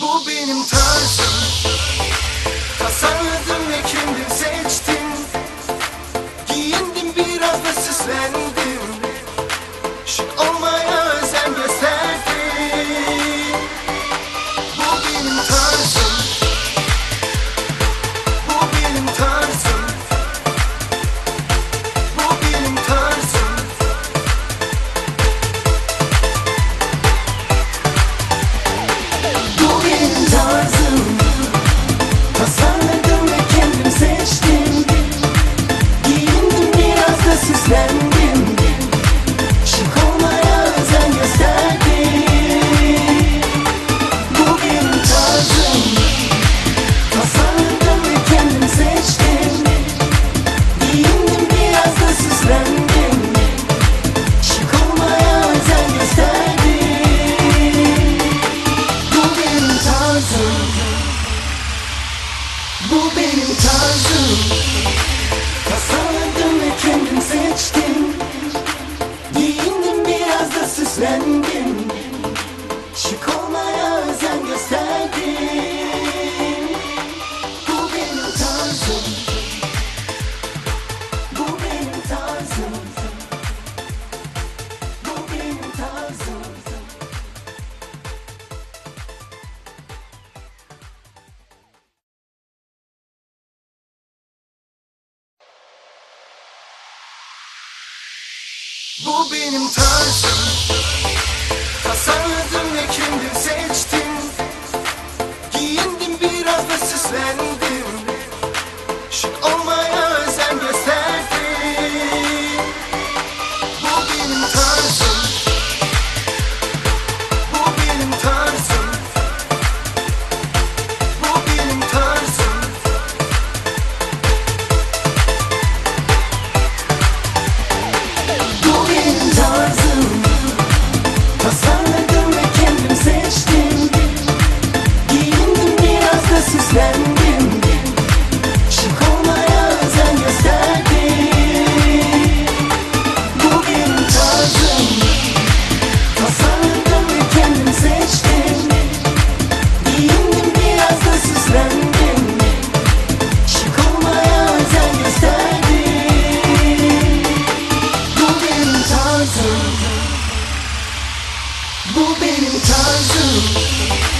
Bu benim tarzım. özendim Şık olmaya özen gösterdim. Bu benim tarzım. Bu benim tarzım. Bu benim tarzım. Bu benim tarzım. süslendim Şık olmaya özen Bugün tarzım Tasarladım kendim seçtim. Giyindim biraz da süslendim. Şık olmaya özen Bugün tarzım Bu benim tarzım.